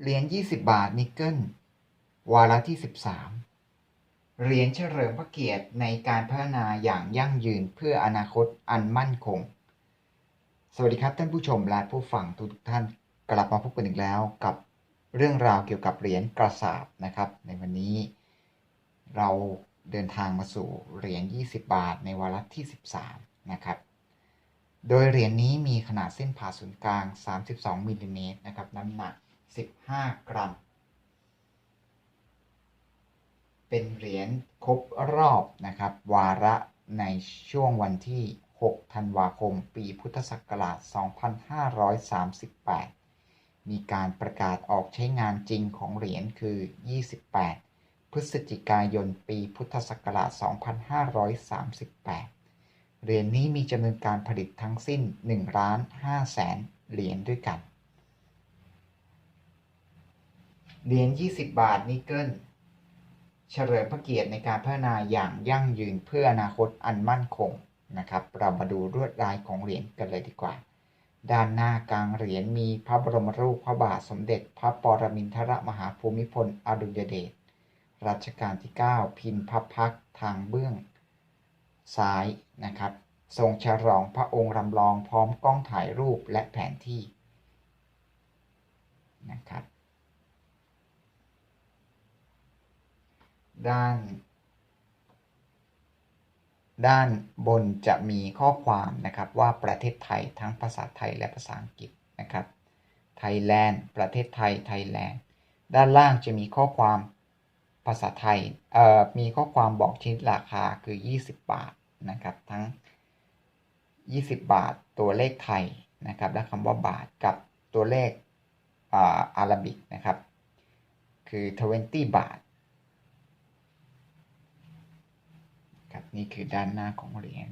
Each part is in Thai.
เหรียญ20 บาทนิกเกิลวาระที่ 13 เหรียญเฉลิมพระเกียรติในการพัฒนาอย่างยั่งยืนเพื่ออนาคตอันมั่นคง สวัสดีครับท่านผู้ชมและผู้ฟังทุกท่านกลับมาพบกันอีกแล้วกับเรื่องราวเกี่ยวกับเหรียญกระสาบนะครับ ในวันนี้ เราเดินทางมาสู่เหรียญ20 บาทในวาระที่ 13 นะครับโดยเหรียญนี้มีขนาดเส้นผ่าศูนย์กลาง 32มิลลิเมตรนะครับน้ำหนัก 15 กรัม เป็นเหรียญครบรอบนะครับ วาระในช่วงวันที่ 6 ธันวาคม ปีพุทธศักราช 2538 มีการประกาศออกใช้งานจริงของเหรียญคือ 28 พฤศจิกายน ปีพุทธศักราช 2538 เหรียญนี้มีจำนวนการผลิตทั้งสิ้น1ล้าน5แสนเหรียญด้วยกัน เหรียญ20 บาทนิกเกิลเฉลิมพระเกียรติในการพัฒนาอย่างยั่งยืนเพื่ออนาคตอันมั่นคงนะครับ เรามาดูลวดลายของเหรียญกันเลยดีกว่า ด้านหน้ากลางเหรียญมีพระบรมรูปพระบาทสมเด็จ พระปรมินทรมหาภูมิพลอดุลยเดชรัชกาลที่ 9 พิมพ์พระพักทางเบื้อง ซ้ายนะครับ ทรงฉลองพระองค์รำลองพร้อมกล้องถ่ายรูปและแผนที่นะครับ ด้าน ด้านบนจะมีข้อความนะครับว่าประเทศไทยทั้งภาษาไทยและภาษาอังกฤษนะครับไทยแลนด์ประเทศไทยไทยแลนด์ด้านล่างจะมีข้อความภาษาไทยเอ่อมีข้อความบอกชนิดราคาคือ 20 บาทนะครับทั้ง 20 บาทตัวเลขไทยนะครับและคำว่าบาทกับตัวเลขอ่าอาราบิกนะครับ คือ 20 บาท ครับ นี่คือด้านหน้าของเหรียญ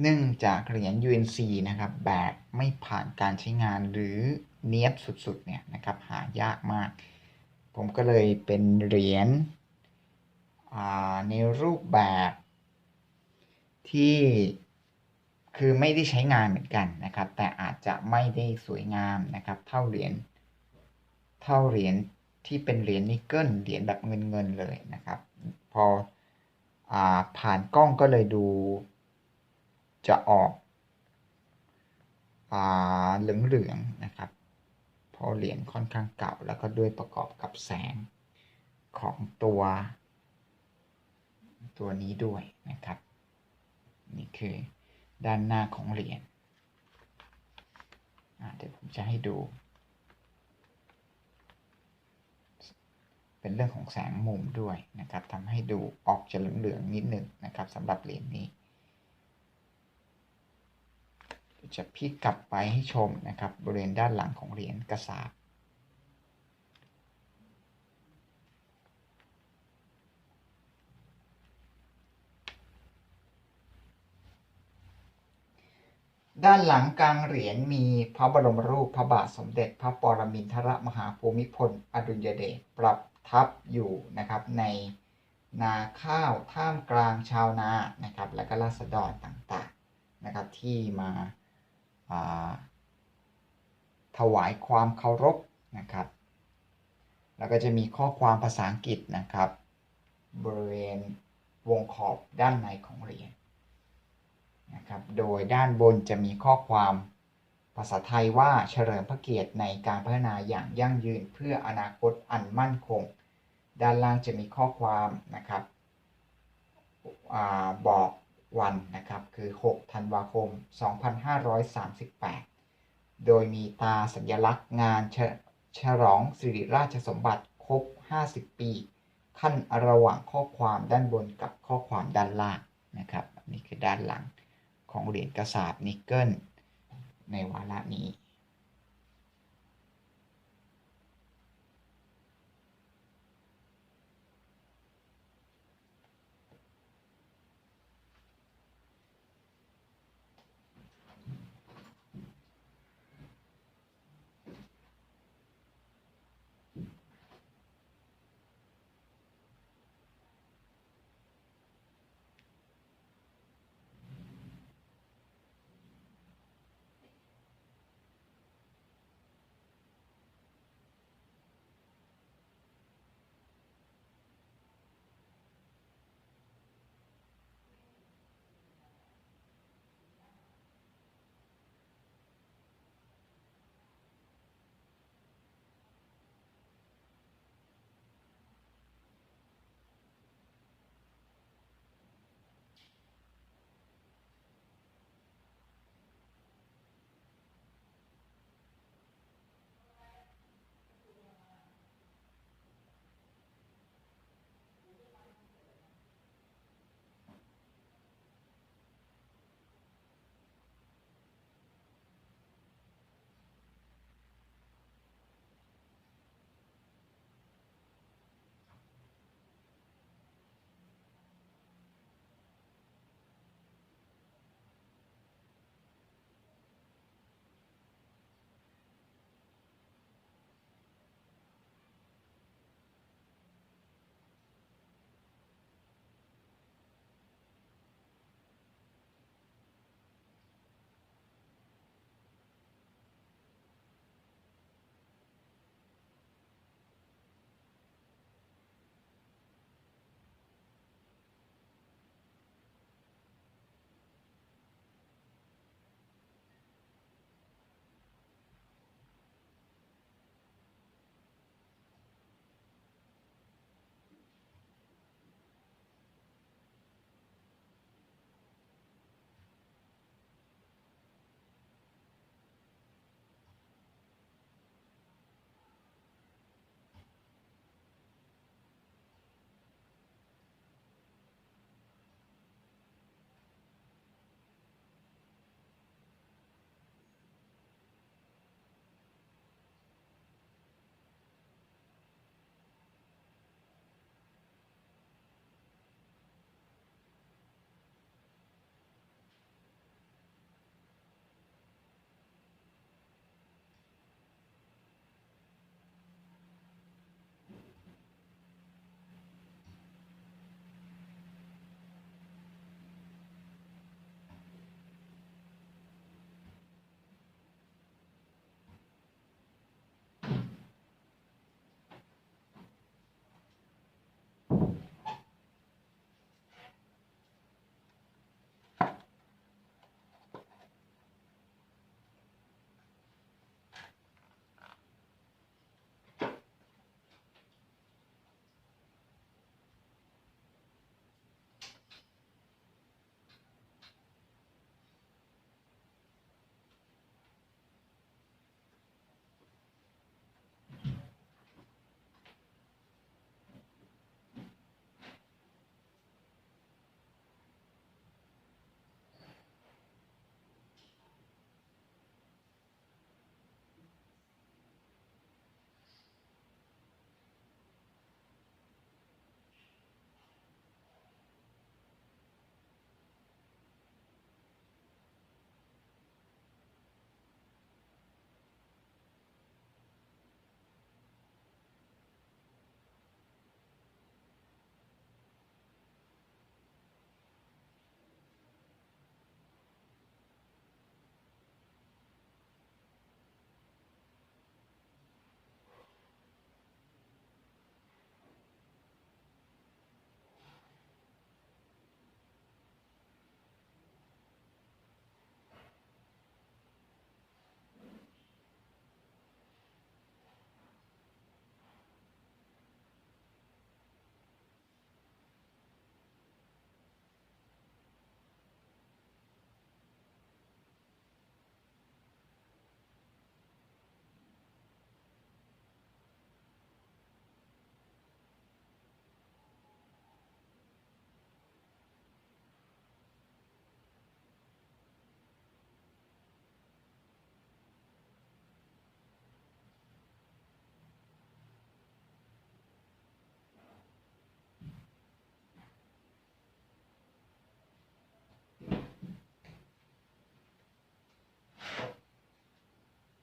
เนื่องจากเหรียญ UNC นะครับ แบบไม่ผ่านการใช้งานหรือเนียบสุดๆ เนี่ยนะครับ หายากมาก ผมก็เลยเป็นเหรียญในรูปแบบที่คือไม่ได้ใช้งานเหมือนกันนะครับ แต่อาจจะไม่ได้สวยงามนะครับ เท่าเหรียญเท่าเหรียญที่เป็นเหรียญนิกเกิลเหรียญแบบเงินเงินเลยนะครับ พออผ่านกล้องก็เลยดูจะออกเหลืองเหลืองๆนะครับ เพราะเหรียญค่อนข้างเก่า แล้วก็ด้วยประกอบกับแสงของตัว ตัวนี้ด้วยนะครับ นี่คือด้านหน้าของเหรียญเดี๋ยวผมจะให้ดู เป็นเรื่องของแสงมุมด้วยนะครับทำให้ดูออกจะเหลืองๆนิดหนึ่งนะครับสำหรับเหรียญนี้ จะพลิกกลับไปให้ชมนะครับ บริเวณด้านหลังของเหรียญกระสาบด้านหลังกลางเหรียญมีพระบรมรูปพระบาทสมเด็จพระปรมินทรมหาภูมิพล อดุลยเดชประทับอยู่นะครับในนาข้าวท่ามกลางชาวนานะครับและก็ราษฎรต่างๆนะครับที่มาา ถวายความเคารพนะครับ แล้วก็จะมีข้อความภาษาอังกฤษนะครับ บริเวณวงขอบด้านในของเหรียญนะครับ โดยด้านบนจะมีข้อความภาษาไทยว่าเฉลิมพระเกียรติในการพัฒนาอย่างยั่งยืนเพื่ออนาคตอันมั่นคง ด้านล่างจะมีข้อความนะครับอบอก วันนะครับคือ 6 ธันวาคม 2538 โดยมีตาสัญลักษณ์งานฉฉลองสิริราชสมบัติครบ 50 ปี ขั้นระหว่างข้อความด้านบนกับข้อความด้านล่างนะครับนี่คือด้านหลังของเหรียญกระสาบนิกเกิลในวาระนี้